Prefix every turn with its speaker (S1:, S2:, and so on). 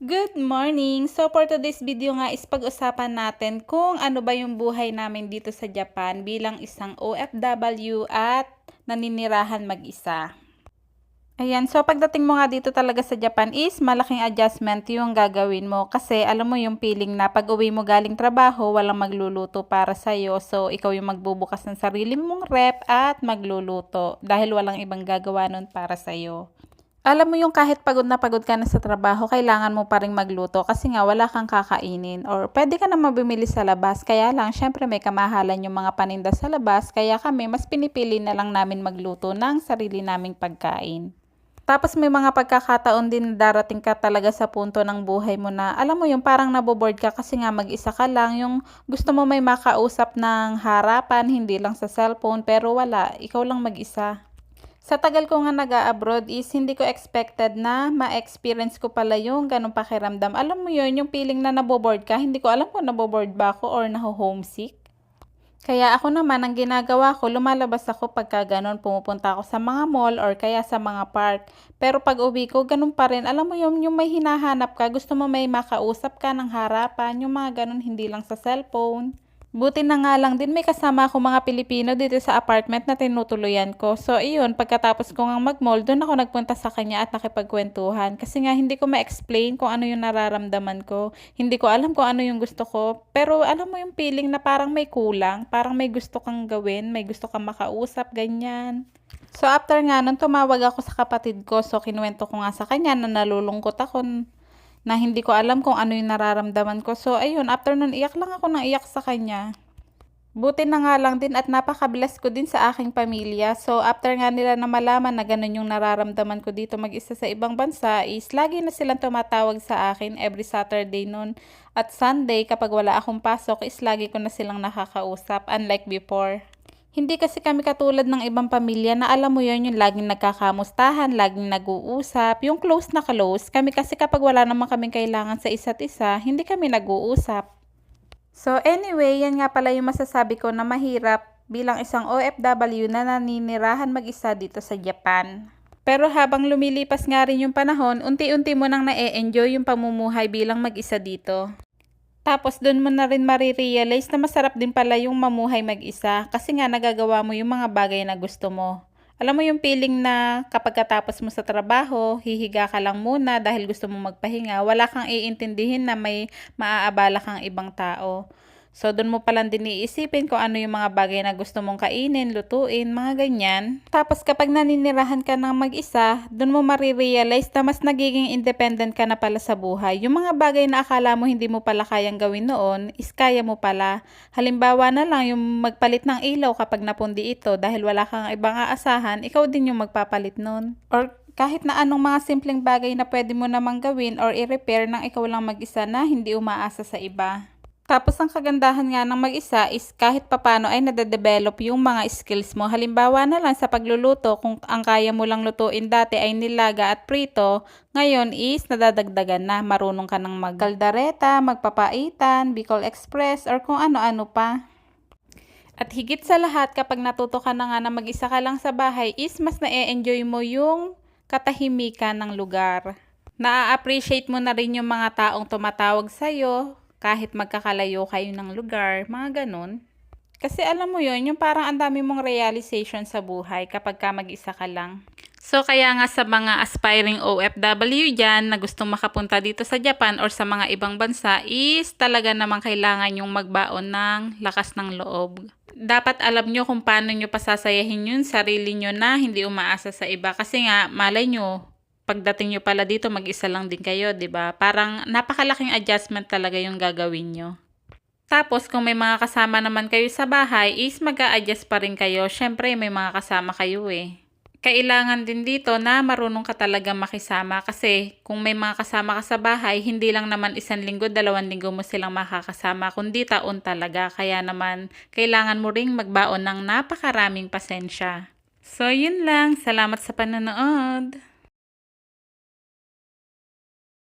S1: Good morning! So for today's video nga is pag-usapan natin kung ano ba yung buhay namin dito sa Japan bilang isang OFW at naninirahan mag-isa. Ayan, so pagdating mo nga dito talaga sa Japan is malaking adjustment yung gagawin mo kasi alam mo yung feeling na pag uwi mo galing trabaho, walang magluluto para sa'yo. So ikaw yung magbubukas ng sarili mong rep at magluluto dahil walang ibang gagawa nun para sa'yo. Alam mo yung kahit pagod na pagod ka na sa trabaho, kailangan mo pa rin magluto kasi nga wala kang kakainin. Or pwede ka na mabimili sa labas, kaya lang syempre may kamahalan yung mga paninda sa labas, kaya kami mas pinipili na lang namin magluto ng sarili naming pagkain. Tapos may mga pagkakataon din darating ka talaga sa punto ng buhay mo na alam mo yung parang naboboard ka kasi nga mag-isa ka lang, yung gusto mo may makausap ng harapan, hindi lang sa cellphone, pero wala, ikaw lang mag-isa. Sa tagal ko nga nag-abroad is hindi ko expected na ma-experience ko pala yung ganong pakiramdam. Alam mo yun, yung feeling na naboboard ka, hindi ko alam kung naboboard ba ako or naho-homesick. Kaya ako naman, ang ginagawa ko, lumalabas ako pagka ganon, pumupunta ako sa mga mall or kaya sa mga park. Pero pag uwi ko, ganun pa rin. Alam mo yun, yung may hinahanap ka, gusto mo may makausap ka ng harapan, yung mga ganon, hindi lang sa cellphone. Buti na nga lang din may kasama ako mga Pilipino dito sa apartment na tinutuluyan ko. So, iyon, pagkatapos ko nga mag-mall, doon ako nagpunta sa kanya at nakipagkwentuhan. Kasi nga, hindi ko ma-explain kung ano yung nararamdaman ko. Hindi ko alam kung ano yung gusto ko. Pero alam mo yung feeling na parang may kulang, parang may gusto kang gawin, may gusto kang makausap, ganyan. So, after nga nun, tumawag ako sa kapatid ko. So, kinuwento ko nga sa kanya na nalulungkot ako na hindi ko alam kung ano yung nararamdaman ko. So, ayun, after nun, iyak lang ako ng iyak sa kanya. Buti na nga lang din at napaka-bless ko din sa aking pamilya. So, after nga nila na malaman na ganun yung nararamdaman ko dito mag-isa sa ibang bansa, is lagi na silang tumatawag sa akin every Saturday noon. At Sunday, kapag wala akong pasok, is lagi ko na silang nakakausap, unlike before. Hindi kasi kami katulad ng ibang pamilya na alam mo yon yung laging nagkakamustahan, laging nag-uusap, yung close na close. Kami kasi kapag wala naman kaming kailangan sa isa't isa, hindi kami nag-uusap. So anyway, yan nga pala yung masasabi ko na mahirap bilang isang OFW na naninirahan mag-isa dito sa Japan. Pero habang lumilipas nga rin yung panahon, unti-unti mo nang na-enjoy yung pamumuhay bilang mag-isa dito. Tapos doon mo na rin marirealize na masarap din pala yung mamuhay mag-isa kasi nga nagagawa mo yung mga bagay na gusto mo. Alam mo yung feeling na kapag katapos mo sa trabaho, hihiga ka lang muna dahil gusto mo magpahinga, wala kang iintindihin na may maaabala kang ibang tao. So, doon mo palang din iisipin kung ano yung mga bagay na gusto mong kainin, lutuin, mga ganyan. Tapos, kapag naninirahan ka ng mag-isa, doon mo marirealize na mas nagiging independent ka na pala sa buhay. Yung mga bagay na akala mo hindi mo pala kayang gawin noon, is kaya mo pala. Halimbawa na lang, yung magpalit ng ilaw kapag napundi ito dahil wala kang ibang aasahan, ikaw din yung magpapalit noon. Or kahit na anong mga simpleng bagay na pwede mo namang gawin or i-repair nang ikaw lang mag-isa na hindi umaasa sa iba. Tapos ang kagandahan nga ng mag-isa is kahit papano ay nade-develop yung mga skills mo. Halimbawa na lang sa pagluluto, kung ang kaya mo lang lutuin dati ay nilaga at prito, ngayon is nadadagdagan na. Marunong ka ng magkaldareta, magpapaitan, Bicol Express, or kung ano-ano pa. At higit sa lahat, kapag natuto ka na nga na mag-isa ka lang sa bahay, is mas na-enjoy mo yung katahimikan ng lugar. Na-appreciate mo na rin yung mga taong tumatawag sa'yo, kahit magkakalayo kayo ng lugar, mga ganun. Kasi alam mo yon yung parang ang dami mong realization sa buhay kapag ka mag-isa ka lang. So kaya nga sa mga aspiring OFW dyan na gustong makapunta dito sa Japan or sa mga ibang bansa is talaga naman kailangan yung magbaon ng lakas ng loob. Dapat alam nyo kung paano nyo pasasayahin yun sarili nyo na hindi umaasa sa iba. Kasi nga malay nyo pagdating nyo pala dito, mag-isa lang din kayo, 'di ba? Parang napakalaking adjustment talaga yung gagawin nyo. Tapos, kung may mga kasama naman kayo sa bahay, is mag adjust pa rin kayo. Siyempre, may mga kasama kayo eh. Kailangan din dito na marunong ka talaga makisama kasi kung may mga kasama ka sa bahay, hindi lang naman isang linggo, dalawang linggo mo silang makakasama, kundi taon talaga. Kaya naman, kailangan mo ring magbaon ng napakaraming pasensya. So, yun lang. Salamat sa panonood.